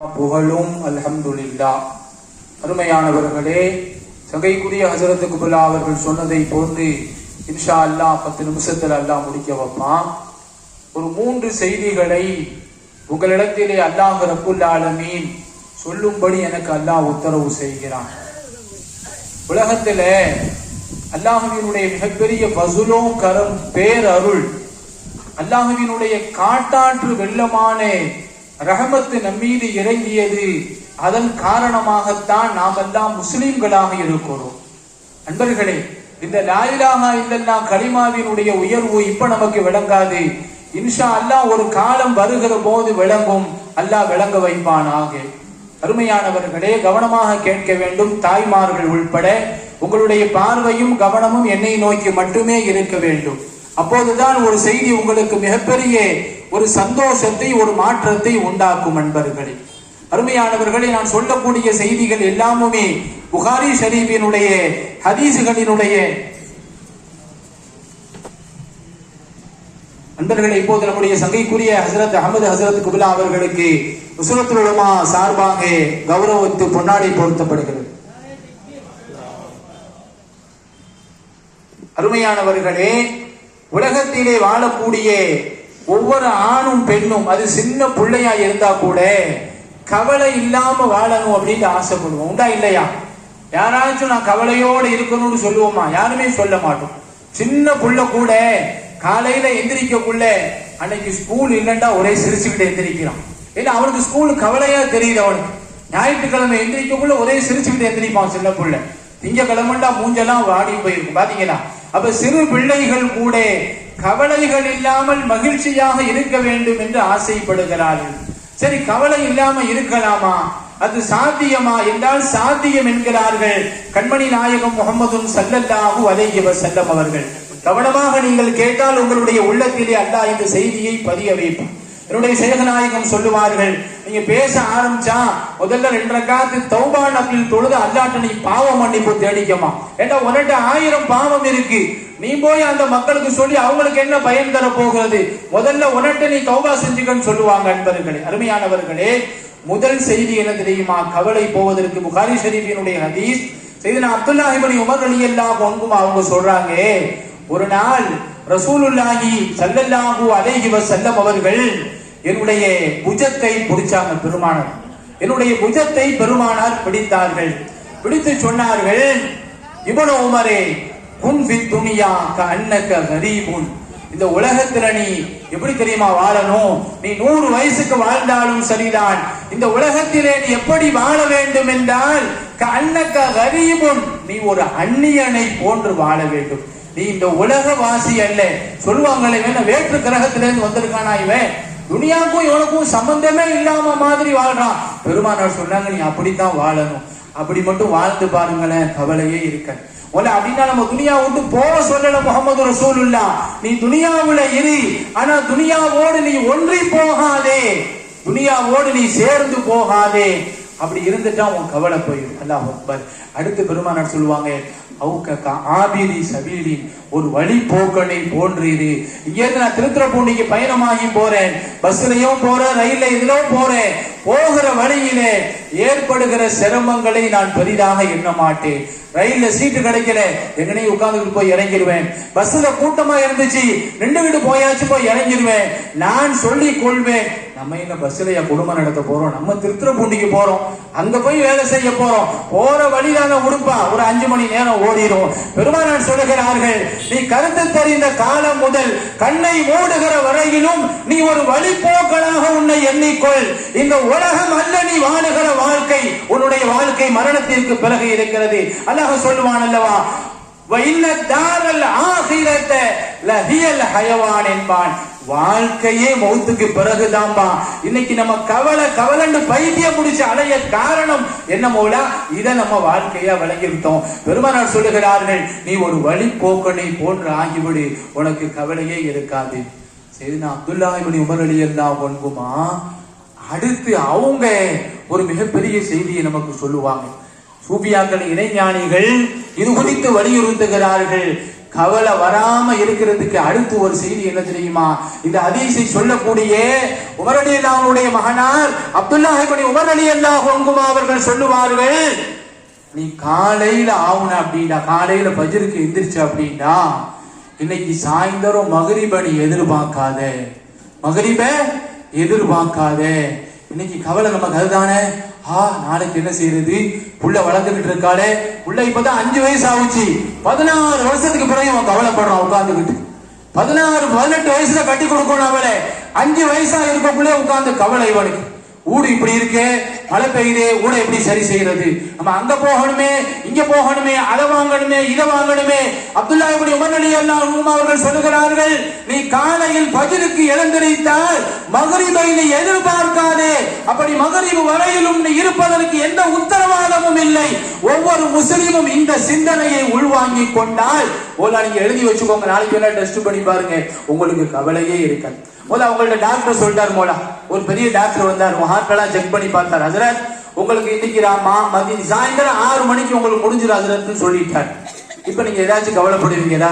புகழும் அல்ஹம்துல்லா அருமையானவர்களே சகைக்குரிய ஹசரத்து குபுல்லா அவர்கள் சொன்னதை போன்று இன்ஷா அல்லாஹ் பத்து நிமிஷத்தில் அல்லாஹ் முடிக்க வைப்பான். ஒரு மூன்று செய்திகளை உங்களிடத்திலே அல்லாஹ் ரப்புல்லாலமீன் சொல்லும்படி எனக்கு அல்லாஹ் உத்தரவு செய்கிறான். உலகத்துல அல்லாஹுவினுடைய மிகப்பெரிய வசுலோ கரம் பேரருள் அல்லாஹுவினுடைய காட்டாற்று வெள்ளமான ரஹமத்து நம்மீது இறங்கியது அதன் காரணமாகத்தான் நாம் எல்லாம் முஸ்லிம்களாக இருக்கிறோம். அன்பர்களே இந்த லாயிலாக இல்லல்லா கலிமாவினுடைய உயர்வு இப்ப நமக்கு விளங்காது. இன்ஷா அல்லாஹ் ஒரு காலம் வருகிற போது விளங்கும். அல்லாஹ் விளங்க வைப்பானாக. அருமையானவர்களே கவனமாக கேட்க வேண்டும். தாய்மார்கள் உள்பட உங்களுடைய பார்வையும் கவனமும் என்னை நோக்கி மட்டுமே இருக்க வேண்டும். அப்போதுதான் ஒரு செய்தி உங்களுக்கு மிகப்பெரிய ஒரு சந்தோஷத்தை ஒரு மாற்றத்தை உண்டாக்கும் அன்பர்களே. அருமையானவர்களே நான் சொல்லக்கூடிய செய்திகள் எல்லாமுமே புகாரி ஷரீஃபினுடைய ஹதீசுகளினுடைய அன்பர்களை இப்போது நம்முடைய சங்கைக்குரிய ஹசரத் அகமது ஹசரத் குபிலா அவர்களுக்கு உசுரத்துலமா சார்பாக கௌரவத்து பொன்னாடை பொருத்தப்படுகிறது. அருமையானவர்களே உலகத்திலே வாழக்கூடிய ஒவ்வொரு ஆணும் பெண்ணும் அது சின்ன பிள்ளையா இருந்தா கூட கவலை இல்லாம வாழணும் அப்படின்னு ஆசைப்படுவோம். உண்டா இல்லையா? யாராச்சும் நான் கவலையோடு இருக்கணும்னு சொல்லுவோமா? யாருமே சொல்ல மாட்டோம். சின்ன புள்ள கூட காலையில எந்திரிக்கக்குள்ள அன்னைக்கு ஸ்கூல் இல்லைண்டா ஒரே சிரிச்சுக்கிட்டு எந்திரிக்கிறான். ஏன்னா அவனுக்கு ஸ்கூல் கவலையா தெரியுது அவனுக்கு. ஞாயிற்றுக்கிழமை எந்திரிக்கக்குள்ள ஒரே சிரிச்சுக்கிட்டு எந்திரிப்பான் சின்ன புள்ள. திங்கக்கிழமண்டா மூஞ்செல்லாம் வாடி போயிருக்கும். பாத்தீங்களா? அப்ப சிறு பிள்ளைகள் கூட கவலைகள் இல்லாமல் மகிழ்ச்சியாக இருக்க வேண்டும் என்று ஆசைப்படுகிறார்கள் சரி கவலை இல்லாம இருக்கலாமா? அது சாத்தியமா? என்றால் சாத்தியம் என்கிறார்கள் கண்மணி நாயகம் முகமதும் சல்லல்லாஹு அலைஹி வஸல்லம் அவர்கள். கவனமாக நீங்கள் கேட்டால் உங்களுடைய உள்ளத்திலே அல்லா இந்த செய்தியை பதிய வைப்பார் என்னுடைய சேகநாயகம் சொல்லுவார்கள் நீங்க பேச ஆரம்பிச்சா முதல்ல ரெண்டரை காத்து தௌபா நபில் தொழுது அல்லாட்ட நீ பாவம் மன்னிப்பு தேடிக்கமா ஏன்னா உன்னிட்ட ஆயிரம் பாவம் இருக்கு. நீ போய் அந்த மக்களுக்கு சொல்லி அவங்களுக்கு என்ன பயன் தர போகிறது முதல்ல உனட்டு நீ தௌபா செஞ்சுக்கன்னு சொல்லுவாங்க அன்பர்களே அருமையானவர்களே. முதல் செய்தி என்ன தெரியுமா? கவலை போவதற்கு புகாரி ஷெரீஃபினுடைய ஹதீஸ் செய்தினா அப்துல்லாஹிபனி உமர் அலி அல்லாஹ் அவங்க சொல்றாங்க ஒரு நாள் ரசூலுல்லாஹி சல்லல்லாஹு அலைஹி வஸல்லம் அவர்கள் என்னுடைய புஜத்தை பிடிச்சாங்க பெருமானார். என்னுடைய புஜத்தை பெருமானார் பிடித்தார்கள். பிடித்து சொன்னார்கள் இவனோ உமரே குன் ஃபித் துனியா க கரீபுன். இந்த உலகத்துல நீ எப்படி தெரியுமா வாழணும்? நீ நூறு வயசுக்கு வாழ்ந்தாலும் சரிதான். இந்த உலகத்திலே நீ எப்படி வாழ வேண்டும் என்றால் அன்னக்க கரீபுன். நீ ஒரு அந்நியனை போன்று வாழ வேண்டும். நீ இந்த உலக வாசி அல்ல. சொல்லுவாங்களே வேணா வேற்று கிரகத்திலிருந்து வந்திருக்கானா இவன்? துனியாவுக்கும் இவனுக்கும் சம்பந்தமே இல்லாம மாதிரி வாழ்றான். பெருமானார் சொன்னாங்க நீ அப்படித்தான் வாழணும். அப்படி மட்டும் வாழ்ந்து பாருங்களேன் கவலையே இருக்க உன்னை அப்படின்னா நம்ம துனியா விட்டு போக சொல்லல முகமது ரசூலுல்லா. நீ துனியாவுல இரு. ஆனா துனியாவோடு நீ ஒன்றி போகாதே. துனியாவோடு நீ சேர்ந்து போகாதே. அப்படி இருந்துட்டா உன் கவலை போயிடும் அல்லாஹ் அக்பர். அடுத்து பெருமானார் சொல்லுவாங்க அவுக்க ஆபிரி சபீரி ஒரு வழி போக்கனை போன்றிரு. இங்க நான் நான் திருத்துறப்பூண்டிக்கு பயணமாகி போறேன். பஸ்லயும் போறேன் ரயில்ல இதுலயும் போறேன். போகிற வழியிலே ஏற்படுகிற சிரமங்களை நான் பெரிதாக எண்ண மாட்டேன். ரயில்ல சீட்டு கிடைக்கல. எங்கனையும் உட்கார்ந்துட்டு போய் இறங்கிடுவேன். பஸ்ல கூட்டமா இருந்துச்சு. நின்றுகிட்டு போயாச்சு போய் இறங்கிடுவேன். நான் சொல்லி கொள்வேன் நம்ம என்ன பஸ்லயா குடும்பம் நடத்த போறோம்? நம்ம திருத்திரப்பூண்டிக்கு போறோம். அங்க போய் வேலை செய்ய போறோம். போற வழியில உடுப்பா. ஒரு அஞ்சு மணி நேரம் ஓடிடும் பெருமானார் சொல்லுகிறார்கள் நீ கருத்து தெரிந்த காலம் முதல் கண்ணை மூடுகிற வரையிலும் நீ ஒரு வழிபோக்களாக உன்னை எண்ணிக்கொள். இந்த உலகம் அல்ல நீ வாழுகிற வாழ்க்கை. உன்னுடைய வாழ்க்கை மரணத்திற்கு பிறகு இருக்கிறது. அல்லாஹ் சொல்லுவான் அல்லவா வாழ்க்கையே மௌத்துக்கு பிறகுதான்பா இன்னைக்கு நம்ம கவலை கவலைன்னு பைத்தியம் முடிச்சு அலைய காரணம் என்ன மோலா? இதை நம்ம வாழ்க்கையா விளங்கிவிட்டோம். பெருமானார் சொல்லுகிறார்கள் நீ ஒரு வழி போக்கனை போன்று ஆகிவிடு. உனக்கு கவலையே இருக்காது. சரி நான் அப்துல்லா இப்படி உமர் அலி எல்லாம் ஒன்புமா அடுத்து அவங்க ஒரு மிகப்பெரிய செய்தியை நமக்கு சொல்லுவாங்க. சூபியாக்கள் இணைஞானிகள் இது குறித்து வலியுறுத்துகிறார்கள். கவலை வராம இருக்கிறதுக்கு அடுத்து ஒரு செய்தி என்ன தெரியுமா? இந்த அதிசை சொல்லக்கூடிய உமர் அலி மகனார் அப்துல்லாஹ் இப்னு உமர் அலி அல்லாஹ் அவர்கள் சொல்லுவார்கள் நீ காலையில ஆவுன அப்படின்னா காலையில பஜருக்கு எந்திரிச்ச அப்படின்னா இன்னைக்கு சாயந்தரம் மகரிப நீ எதிர்பார்க்காத. மகரிப எதிர்பார்க்காத. இன்னைக்கு கவலை நமக்கு அதுதானே ஆ நாளைக்கு என்ன செய்யறது புள்ள வளர்ந்துகிட்டு இருக்காளே. புள்ள இப்பதான் அஞ்சு வயசு ஆகுச்சு பதினாறு வருஷத்துக்கு பிறகு அவன் கவலைப்படுறான் உட்காந்துக்கிட்டு பதினாறு பதினெட்டு வயசுல கட்டி கொடுக்கணும் அவளே. அஞ்சு வயசா இருக்கக்குள்ளே உட்காந்து கவலை இவனுக்கு. ஊடு இப்படி இருக்கே. மழை பெய்யுதே ஊட எப்படி சரி செய்யறது நம்ம அங்க போகணுமே இங்க போகணுமே அதை வாங்கணுமே இதை வாங்கணுமே. அப்துல்லா இப்படி உமர்நலி அல்லாஹ் அவர்கள் சொல்லுகிறார்கள் நீ காலையில் பஜருக்கு எழுந்திருத்தால் மகரிபை நீ எதிர்பார்க்காதே. அப்படி மகரிபு வரையிலும் நீ இருப்பதற்கு எந்த உத்தரவாதமும் இல்லை. ஒவ்வொரு முஸ்லிமும் இந்த சிந்தனையை உள்வாங்கி கொண்டால் ஓலா நீங்க எழுதி வச்சுக்கோங்க. நாளைக்கு எல்லாம் டெஸ்ட் பண்ணி பாருங்க. உங்களுக்கு கவலையே இருக்காது. முதல்ல அவங்கள்ட்ட டாக்டர் சொல்லிட்டார் மோலா ஒரு பெரிய டாக்டர் வந்தார். உங்க செக் பண்ணி பார்த்தார். ஹசரத் உங்களுக்கு இன்னைக்கு ராமா மதியம் சாயந்தரம் ஆறு மணிக்கு உங்களுக்கு முடிஞ்சிடும் ஹசரத்னு சொல்லிட்டார். இப்ப நீங்க ஏதாச்சும் கவலைப்படுவீங்களா?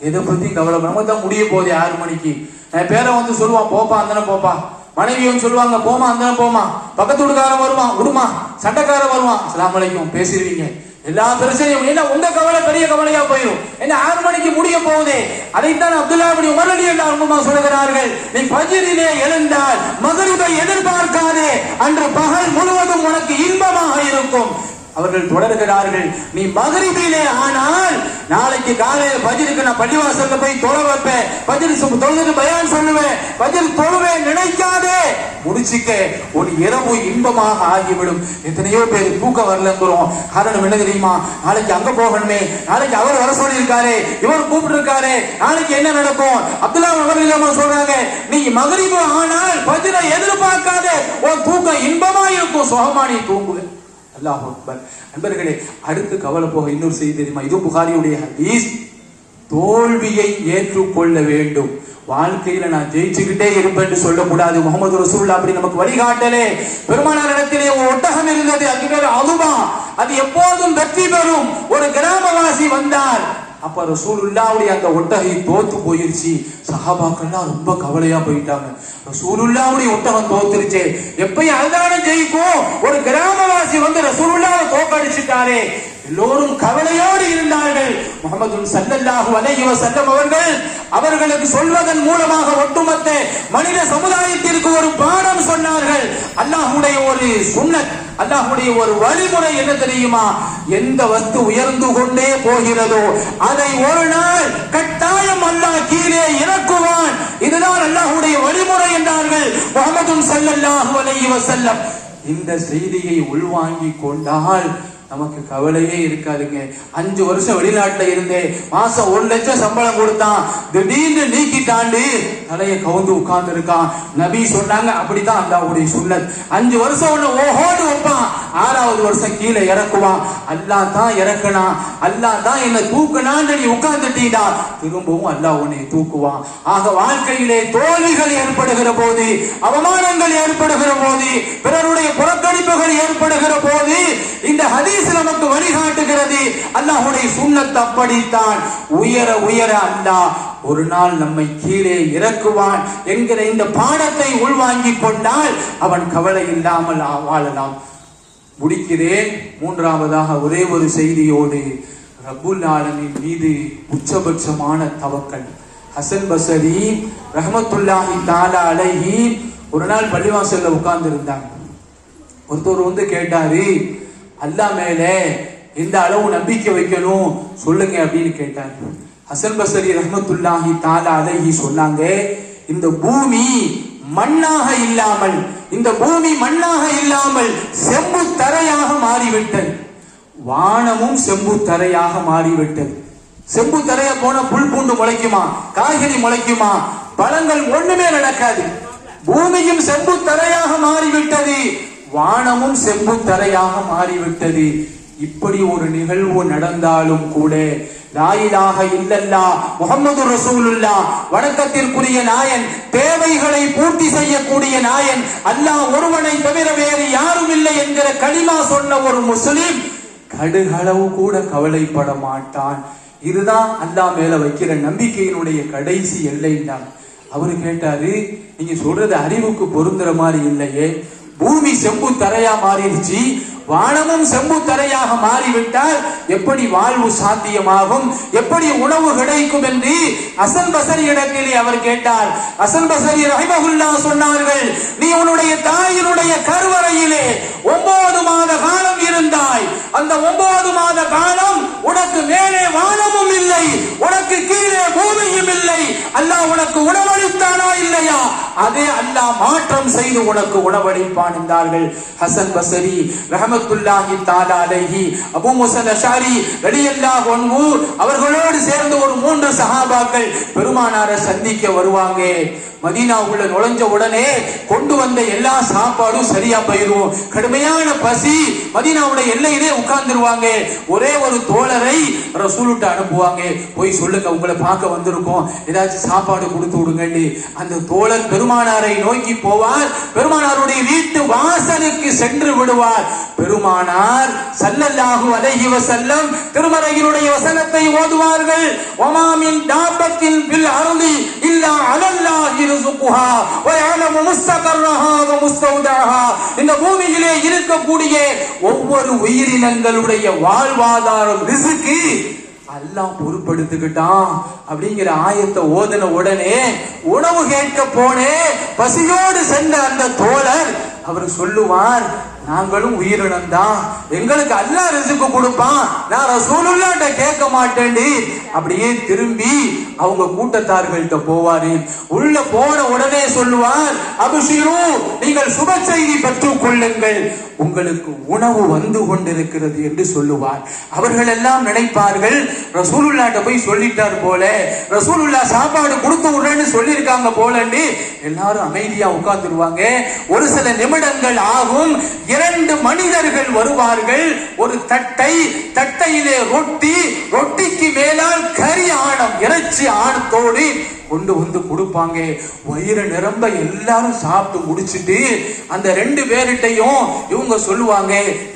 எதை பத்தி கவலைப்படாம தான் முடிய போகுது ஆறு மணிக்கு. என் பேரை வந்து சொல்லுவான் போப்பா அந்தன போப்பா. மனைவி வந்து சொல்லுவாங்க போமா அந்தன போமா பக்கத்து வீடுக்காரன் வருவான் விடுமா சண்டைக்காரன் வருவான். அஸ்ஸலாமு பேசிடுவீங்க. எல்லா பிரச்சனையும் ஏன்னா உங்க கவலை பெரிய கவலையா போயிடும் என்ன ஆறு மணிக்கு முடிய போகுதே. அதைத்தான் அப்துல்லா அப்படி உமரடி எல்லாருமா சொல்லுகிறார்கள். நீ பஜிரிலே எழுந்தால் மகரிபை எதிர்பார்க்காதே. அன்று பகல் முழுவதும் உனக்கு இன்பமாக இருக்கும். அவர்கள் தொடர்கிறார்கள். நீ மகரிபிலே ஆனால் நாளைக்கு காலையில பஜிருக்கு நான் பள்ளிவாசல்ல போய் தொலை வைப்பேன். பஜிர் தொழுதுக்கு பயான் சொல்லுவேன். பஜிர் தொழுவேன் நினைக்காதே. முடிச்சுக்க ஒரு இரவு இன்பமாக ஆகிவிடும். எத்தனையோ பேர் தூக்கம் வரலங்கிறோம். காரணம் என்ன தெரியுமா? நாளைக்கு அங்க போகணுமே. நாளைக்கு அவர் வர சொல்லியிருக்காரு. இவர் கூப்பிட்டு இருக்காரு நாளைக்கு என்ன நடக்கும்? அப்துல்லா அவர் சொல்றாங்க. நீ மகரிபு ஆனால் பஜிரை எதிர்பார்க்காதே. உன் தூக்கம் இன்பமா இருக்கும் சுகமா நீ தூங்குவேன். அல்லாஹ் அக்பர். அன்பர்களே அடுத்து கவலை போக இன்னொரு செய்தி தெரியுமா? இது புகாரியுடைய ஹதீஸ். தோல்வியை ஏற்றுக்கொள்ள வேண்டும். வாழ்க்கையில நான் ஜெயிச்சுக்கிட்டே இருப்பேன் சொல்லக்கூடாது. முகமது ரசூல்லா அப்படி நமக்கு வழிகாட்டலே. பெருமானார் இடத்திலே ஒரு ஒட்டகம் இருந்தது. அது பேர் அதுமா அது எப்போதும் வெற்றி பெறும். ஒரு கிராமவாசி வந்தார். அப்ப ரசூலுல்லாவுடைய அந்த ஒட்டகை தோத்து போயிருச்சு. சஹாபாக்கள்லாம் ரொம்ப கவலையா போயிட்டாங்க. ரசூலுல்லாவுடைய ஒட்டகம் தோத்துருச்சு. எப்பயும் அதுதானே ஜெயிக்கும் ஒரு கிராமவாசி வந்து ரசூலுல்லாவை தோக்கடிச்சுட்டாரே எல்லோரும் கவலையோடு இருந்தார்கள். முகமது சல்லல்லாஹு அலைஹி வஸல்லம் அவர்கள் அவர்களுக்கு சொல்வதன் மூலமாக ஒட்டுமொத்த மனித சமுதாயத்திற்கு ஒரு பாடம் சொன்னார்கள். அல்லாஹ்வுடைய ஒரு சுன்னத் அல்லாஹ்வுடைய ஒரு வழிமுறை என்ன தெரியுமா? எந்த வஸ்து உயர்ந்து கொண்டே போகிறதோ அதை ஒரு நாள் கட்டாயம் அல்லாஹ் கீழே இறக்குவான். இதுதான் அல்லாஹ்வுடைய வழிமுறை என்றார்கள் முகமது சல்லல்லாஹு அலைஹி வஸல்லம். இந்த செய்தியை உள்வாங்கிக் கொண்டால் நமக்கு கவலையே இருக்காதுங்க. அஞ்சு வருஷம் வெளிநாட்டுல இருந்தே மாசம் ஒரு லட்சம் சம்பளம் கொடுத்தான். திடீர்னு நீக்கிட்டாண்டு தலையை கவுந்து உட்கார்ந்து இருக்கான் நபி சொன்னாங்க அப்படித்தான் அல்லாவுடைய சுண்ணத் அஞ்சு வருஷம் ஒண்ணு ஓஹோடு வைப்பான். ஆறாவது வருஷம் கீழே இறக்குவான். அல்லாஹ் தான் இறக்கணும் அல்லாஹ் தான் என்ன தூக்கணான்னு நீ உட்கார்ந்துட்டீடா. திரும்பவும் அல்லாஹ் உன்னை தூக்குவான். ஆக வாழ்க்கையிலே தோல்விகள் ஏற்படுகிற போது அவமானங்கள் ஏற்படுகிற போது பிறருடைய புறக்கணிப்புகள் ஏற்படுகிற போது இந்த ஹதீஸ் நமக்கு வழிகாட்டுகிறது. அல்லாஹுடைய சுண்ணத் அப்படித்தான். உயர உயர அல்லாஹ் ஒரு நாள் நம்மை கீழே இறக்குவான் என்கிற இந்த பாடத்தை உள்வாங்கிக் கொண்டால் அவன் கவலை இல்லாமல் வாழலாம். முடிக்கிறேன் மூன்றாவதாக ஒரே ஒரு செய்தியோடு ரபுல் ஆலமின் மீது உச்சபட்சமான தவக்கல். ஹசன் பசரி ரஹமத்துல்லாஹி தாலா அழகி ஒரு நாள் பள்ளிவாசல்ல உட்கார்ந்து இருந்தாங்க ஒருத்தர் வந்து கேட்டாரு அல்லா மேல எந்த அளவு நம்பிக்கை வைக்கணும்? சொல்லுங்க அப்படின்னு கேட்டாரு. ஹசன் பசரி ரஹமத்துல்லாஹி தாலா அலஹி சொன்னாங்க இந்த பூமி மண்ணாக இல்லாமல் இந்த பூமி மண்ணாக இல்லாமல் செம்பு தரையாக மாறிவிட்டது. வானமும் செம்பு தரையாக மாறிவிட்டது. செம்பு தரைய போன புல் பூண்டு முளைக்குமா? காய்கறி முளைக்குமா? பழங்கள் ஒண்ணுமே நடக்காது. பூமியும் செம்பு தரையாக மாறிவிட்டது. வானமும் செம்பு தரையாக மாறிவிட்டது. இப்படி ஒரு நிகழ்வு நடந்தாலும் கூட லாயிலாக இல்லல்லா முகமது ரசூலுல்லா வணக்கத்திற்குரிய நாயன் தேவைகளை பூர்த்தி செய்யக்கூடிய நாயன். அல்லாஹ் ஒருவனை தவிர வேறு யாரும் இல்லை என்கிற களிமா சொன்ன ஒரு முஸ்லிம் கடுகளவு கூட கவலைப்பட மாட்டான். இதுதான் அல்லாஹ் மேல வைக்கிற நம்பிக்கையினுடைய கடைசி எல்லைன்றாங்க அவரு கேட்டாரு நீங்க சொல்றது அறிவுக்கு பொருந்துற மாதிரி இல்லையே. பூமி செம்பு தரையா மாறிடுச்சு. வானமும் செம்பு தரையாக மாறிவிட்டால் எப்படி வாழ்வு சாத்தியமாகும்? எப்படி உணவு கிடைக்கும் என்று அசன் பசரி இடத்திலே அவர் கேட்டார். அசன் பசரி ரஹிமகுல்லா சொன்னார்கள் நீ உன்னுடைய தாயினுடைய கருவறையிலே ஒன்பது மாத காலம் இருந்தாய். அந்த ஒன்பது மாத காலம் உனக்கு மேலே வானமும் இல்லை உனக்கு கீழே பூமியும் இல்லை. அல்லாஹ் உனக்கு உணவளித்தானா இல்லையா? அதே அல்லாஹ் மாற்றம் செய்து உனக்கு உணவளிப்பான் என்றார்கள். ஹசன் பசரி ரஹமத்துல்லாஹி தாலா அலைஹி அபூ முசல் அஷாரி ரலியல்லாஹு அன்ஹு அவர்களோடு சேர்ந்து ஒரு மூன்று சஹாபாக்கள் பெருமானாரை சந்திக்க வருவாங்க. மதீனாவுக்குள்ள நுழைஞ்ச உடனே கொண்டு வந்த எல்லா சாப்பாடும் சரியா போயிடும் கடுமையான பசி. மதீனாவுடைய எல்லையிலே உட்கார்ந்துருவாங்க. ஒரே ஒரு தோழரை ரசூலுட்டு அனுப்புவாங்க. போய் சொல்லுங்க உங்களை பார்க்க வந்திருக்கோம். ஏதாச்சும் சாப்பாடு கொடுத்து விடுங்கன்னு. அந்த தோழர் பெருமானாரை நோக்கி போவார். பெருமானாருடைய வீட்டு வாசலுக்கு சென்று விடுவார். பெருமானார் சல்லல்லாஹு அலைஹி வசல்லம் திருமறையினுடைய வசனத்தை ஓதுவார்கள். ஒமாமின் தாபத்தின் பில் அருளி இல்லா அலல்லாஹி வ யஅலமு முஸ்தகர்ரஹா வ முஸ்தௌதஹா இந்த பூமியிலே இருக்கக்கூடிய ஒவ்வொரு உயிரினங்களுடைய வாழ்வாதாரம் எல்லாம் அல்லாஹ் அப்படிங்கிற ஆயத்தை ஓதன உடனே உணவு கேட்க போனே பசியோடு சென்ற அந்த தோழர் அவர் சொல்லுவார் நாங்களும் உயிரினம் தான் எங்களுக்கு அல்லாஹ் ரிசுக்கு கொடுப்பான். நான் ரசூலுல்லாட்ட கேட்க மாட்டேன்டி. அப்படியே திரும்பி அவங்க கூட்டத்தார்கள்ட்ட போவாரு. உள்ள போன உடனே சொல்லுவார் அபிஷிரு நீங்கள் சுப செய்தி பெற்றுக் கொள்ளுங்கள். உங்களுக்கு உணவு வந்து கொண்டிருக்கிறது என்று சொல்லுவார். அவர்கள் எல்லாம் நினைப்பார்கள் ரசூலுல்லாட்ட போய் சொல்லிட்டார் போல. ரசூலுல்லா சாப்பாடு கொடுத்து விடுறேன்னு சொல்லியிருக்காங்க போலன்னு எல்லாரும் அமைதியா உட்கார்ந்துருவாங்க. ஒரு சில நிமிடங்கள் ஆகும். இரண்டு மனிதர்கள் வருவார்கள். ஒரு தட்டை தட்டையிலே ரொட்டி ரொட்டிக்கு மேலால் கறி ஆணம் இறைச்சி ஆணத்தோடு கொண்டு வந்து கொடுப்பாங்க. வயிறு நிரம்ப எல்லாரும் சாப்பிட்டு முடிச்சுட்டு அந்த ரெண்டு பேர்கிட்டையும் இவங்க சொல்லுவாங்க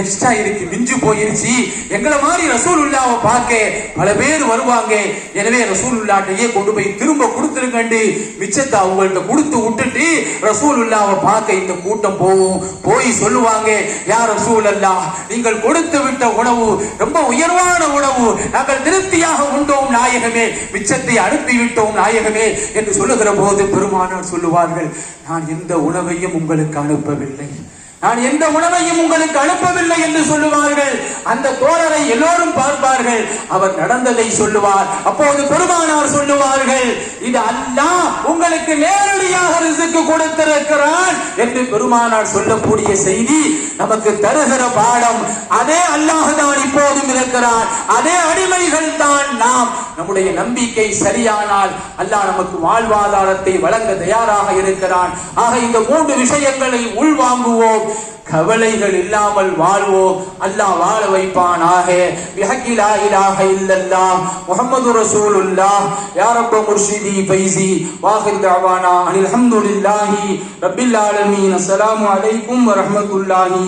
எக்ஸ்ட்ரா இருக்கு மிஞ்சு போயிருச்சு. எங்களை மாதிரி ரசூலுல்லாவை பார்க்க பல பேர் வருவாங்க. எனவே ரசூலுல்லாட்டையே கொண்டு போய் திரும்ப கொடுத்துருக்கண்டு மிச்சத்தை அவங்கள்ட்ட கொடுத்து விட்டுட்டு ரசூலுல்லாவை பார்க்க இந்த கூட்டம் போகும் போய் சொல்லுவாங்க யார் ரசூல் அல்லா நீங்கள் கொடுத்து விட்ட உணவு ரொம்ப உயர்வான உணவு நாங்கள் திருப்தியாக உண்டோம் நாயகமே. மிச்சத்தை அனுப்பிவிட்டோம் விட்டோம் இருக்கிறேன் என்று சொல்லுகிற போது பெருமானார் சொல்லுவார்கள் நான் எந்த உணவையும் உங்களுக்கு அனுப்பவில்லை. நான் எந்த உணவையும் உங்களுக்கு அனுப்பவில்லை என்று சொல்லுவார்கள். அந்த தோழரை எல்லோரும் பார்ப்பார்கள். அவர் நடந்ததை சொல்லுவார். அப்போது பெருமானார் சொல்லுவார்கள் இது அல்லாஹ் உங்களுக்கு நேரடியாக ரிசுக்கு கொடுத்திருக்கிறான் என்று பெருமானார் சொல்லக்கூடிய செய்தி நமக்கு தருகிற பாடம் அதே அல்லாஹ் தான் இப்போதும் இருக்கிறான். அதே அடிமைகள் தான் நாம் நம்முடைய நம்பிக்கை சரியானால் அல்லாஹ் நமக்கு வாழ்வாதாரத்தை வழங்க தயாராக இருக்கிறான். ஆக இந்த மூன்று விஷயங்களை உள்வாங்குவோம். கவலைகள் இல்லாமல் வாழ்வோம். அல்லாஹ் வாழ வைப்பானாக. பிஹக்கி லா இலாஹ இல்லல்லாஹ். முஹம்மது ரசூலுல்லா யா ரப்ப முர்ஷிதி ஃபைசி வாஹிர் தஅவானா அனில் ஹம்துலில்லாஹி ரப்பில் ஆலமீன். அஸ்ஸலாமு அலைக்கும் வ ரஹ்மத்துல்லாஹி